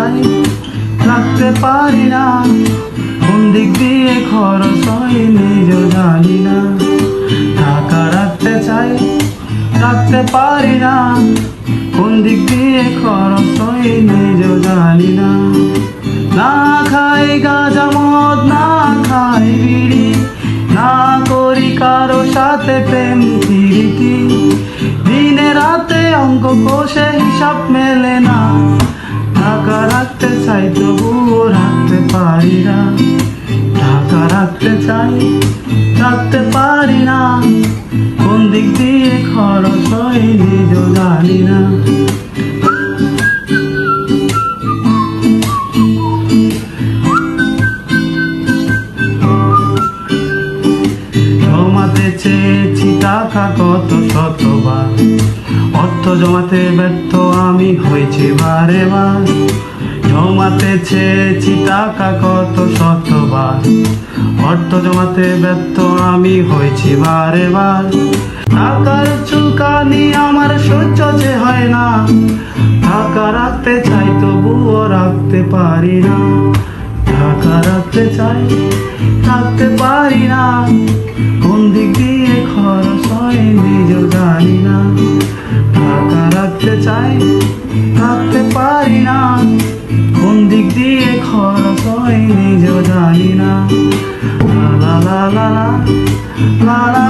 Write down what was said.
চাই রাখতে পারি না। কোন দিক দিয়ে খরচ হয় নিজেও জানি না। টাকা রাখতে চাই, রাখতে পারি না। কোন দিক দিয়ে খরচ হয় নিজেও জানি না। না খাই গাঁজা মদ, না খাই বিড়ি, না করি কারও সাথে প্রেম দিনে রাতে অঙ্ক কোষে হিসাব মেলে না। রাখতে চাই রাখতে পারি না। কোন দিক দিয়ে খরচ হয় নিজেও জানি না। জমাতে চেয়েছি কত শতবার, অর্থ জমাতে ব্যর্থ আমি হয়েছি বারে বার জমাতে চেয়েছি টাকা কত শতবার। অর্থ জমাতে ব্যর্থ আমি হয়েছি বারে বার। টাকার চুলকানি আমার সহ্য যে হয় না। টাকা রাখতে চাই তবুও রাখতে পারি না। টাকা রাখতে চাই, রাখতে পারি la la